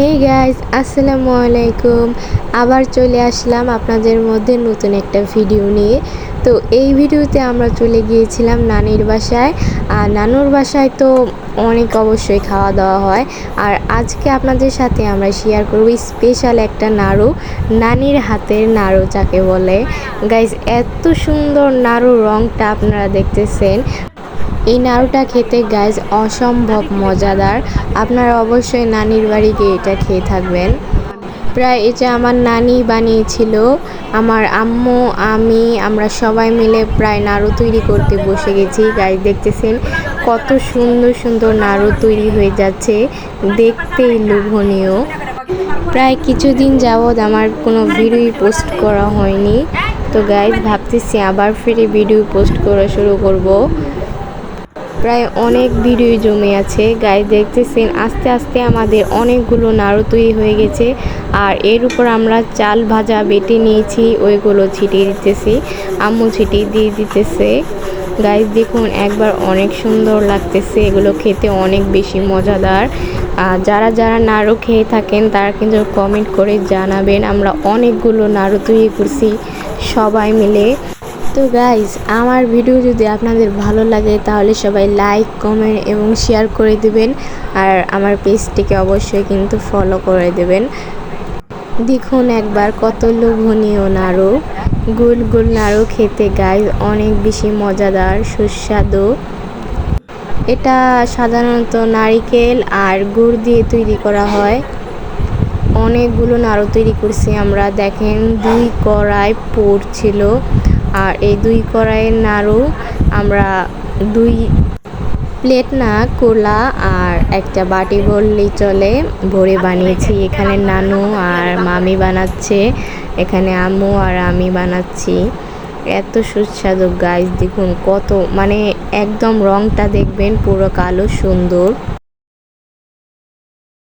Hey guys আসসালামু আলাইকুম। আবার চলে আসলাম আপনাদের মধ্যে নতুন একটা ভিডিও নিয়ে। তো এই ভিডিওতে আমরা চলে গিয়েছিলাম নানির বাসায়। আর নানুর বাসায় তো অনেক অবশ্যই খাওয়া দাওয়া হয়। আর আজকে আপনাদের সাথে আমরা শেয়ার করব স্পেশাল একটা নাড়ু। নানির হাতের নাড়ু যাকে বলে। গাইজ এত সুন্দর নাড়ু রংটা আপনারা দেখতেছেন। এই নাড়ুটা খেতে গাইজ অসম্ভব মজাদার। আপনারা অবশ্যই নানির বাড়ি গিয়ে এটা খেয়ে থাকবেন। প্রায় এটা আমার নানি বানিয়েছিল, আমার আম্মু, আমি, আমরা সবাই মিলে প্রায় নাড়ু তৈরি করতে বসে গেছি। গাইজ দেখতেছেন কত সুন্দর সুন্দর নাড়ু তৈরি হয়ে যাচ্ছে। দেখতেই লোভনীয়। প্রায় কিছুদিন যাবৎ আমার কোনো ভিডিও পোস্ট করা হয়নি। তো গাইজ ভাবতেছি আবার ফিরে ভিডিও পোস্ট করা শুরু করব। প্রায় অনেক ভিডিও জমে আছে। গায়ে দেখতেছেন, আস্তে আস্তে আমাদের অনেকগুলো নাড়ু তৈরি হয়ে গেছে। আর এর উপর আমরা চাল ভাজা বেটে নিয়েছি, ওইগুলো ছিটিয়ে দিতেছি। আম্মু ছিটিয়ে দিয়ে দিতেছে। গাইজ দেখুন, একবার অনেক সুন্দর লাগতেছে। এগুলো খেতে অনেক বেশি মজাদার। আর যারা যারা নাড়ু খেয়ে থাকেন, তারা কিন্তু কমেন্ট করে জানাবেন। আমরা অনেকগুলো নাড়ু তৈরি করছি, সবাই মিলে। তো গাইজ আমার ভিডিও যদি আপনাদের ভালো লাগে, তাহলে সবাই লাইক কমেন্ট এবং শেয়ার করে দেবেন। আর আমার পেজটিকে অবশ্যই কিন্তু ফলো করে দেবেন। দেখুন একবার কত লোভনীয় নাড়ু। গোল গোল নাড়ু খেতে গাইজ অনেক বেশি মজাদার, সুস্বাদু। এটা সাধারণত নারিকেল আর গুড় দিয়ে তৈরি করা হয়। অনেকগুলো নাড়ু তৈরি করছি আমরা। দেখেন, দুই কড়াই পড়ছিল আর এই দুই কড়াইয়ের নাড়ু আমরা দুই প্লেট না, কোলা আর একটা বাটি বললেই চলে। ভরে বানিয়েছি এখানে নানু আর মামি বানাচ্ছে, এখানে আম্মু আর আমি বানাচ্ছি। এত সুস্বাদু গাইস দেখুন কত মানে একদম রংটা দেখবেন পুরো কালো সুন্দর।